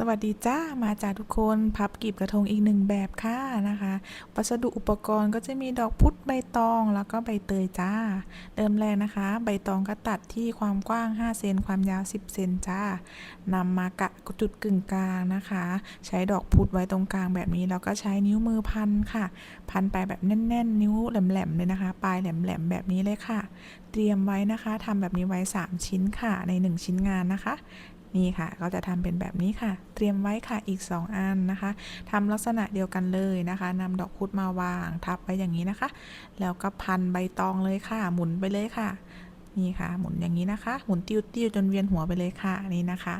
สวัสดีจ้ามาจากทุกคนพับกีบกระทงอีกหนึ่งแบบค่ะนะคะ วัสดุอุปกรณ์ก็จะมีดอกพุธใบตองแล้วก็ใบเตยจ้า เริ่มแรกนะคะ ใบตองก็ตัดที่ความกว้าง 5 เซนความยาว 10 เซนจ้านำมากะจุดกึ่งกลางนะคะ ใช้ดอกพุธไว้ตรงกลางแบบนี้แล้วก็ใช้นิ้วมือพันค่ะ พันไปแบบแน่น ๆ นิ้วแหลมๆเลยนะคะ ปลายแหลมๆแบบนี้เลยค่ะ เตรียมไว้นะคะทำแบบนี้ไว้ 3 ชิ้นค่ะใน 1 ชิ้นงานนะคะ นี่ค่ะ ก็จะทำเป็นแบบนี้ค่ะ เตรียมไว้ค่ะอีก 2 อันนะคะทำลักษณะเดียวกันเลยนะคะนำดอกพุธมาวางทับไว้อย่างนี้นะคะ แล้วก็พันใบตองเลยค่ะ หมุนไปเลยค่ะ นี่ค่ะ หมุนอย่างนี้นะคะ หมุนติ้วติ้วๆจนเวียนหัวไปเลยค่ะนี่นะคะ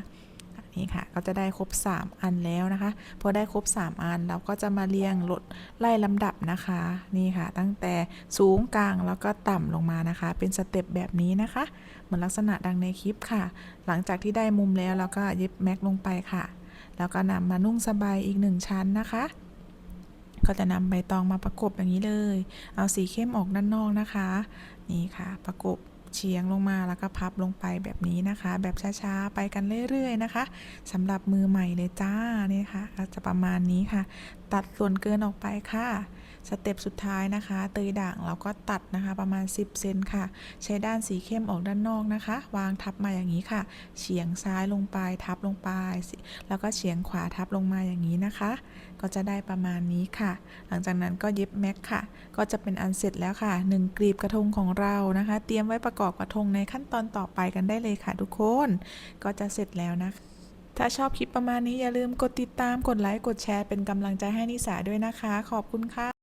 นี่ค่ะ ก็จะได้ครบ 3 อันแล้วนะคะ พอได้ครบ 3 อันเราก็จะมาเรียงลดไล่ลำดับนะคะ นี่ค่ะ ตั้งแต่สูงกลางแล้วก็ต่ำลงมานะคะ เป็นสเต็ปแบบนี้นะคะ เหมือนลักษณะดังในคลิปค่ะ หลังจากที่ได้มุมแล้วเราก็เย็บแม็กลงไปค่ะ แล้วก็นำมานุ่งสบายอีกหนึ่งชั้นนะคะก็จะนำใบตองมาประกบอย่างนี้เลย เอาสีเข้มออกด้านนอกนะคะ นี่ค่ะ ประกบ เฉียงลงมาแล้วก็พับลงไปแบบนี้นะคะ แบบช้าๆ ไปกันเรื่อยๆนะคะสำหรับมือใหม่เลยจ้านี่ค่ะก็จะประมาณนี้ค่ะ ตัดส่วนเกินออกไปค่ะ สเต็ปสุดท้ายนะคะ เตยด่างเราก็ตัดนะคะประมาณ 10 เซนค่ะ ใช้ด้านสีเข้มออกด้านนอกนะคะ วางทับมาอย่างนี้ค่ะ เฉียงซ้ายลงไปทับลงไปสิแล้วก็เฉียงขวาทับลงมาอย่างนี้นะคะ ก็จะได้ประมาณนี้ค่ะ หลังจากนั้นก็เย็บแม็กค่ะ ก็จะเป็นอันเสร็จแล้วค่ะหนึ่งกลีบกระทงของเรานะคะ เตรียมไว้ประกอบกระทงในขั้นตอนต่อไปกันได้เลยค่ะ ทุกคน ก็จะเสร็จแล้วนะคะถ้าชอบคลิปประมาณนี้อย่าลืมกดติดตาม กดไลค์ กดแชร์เป็นกำลังใจให้นิสาด้วยนะคะ ขอบคุณค่ะ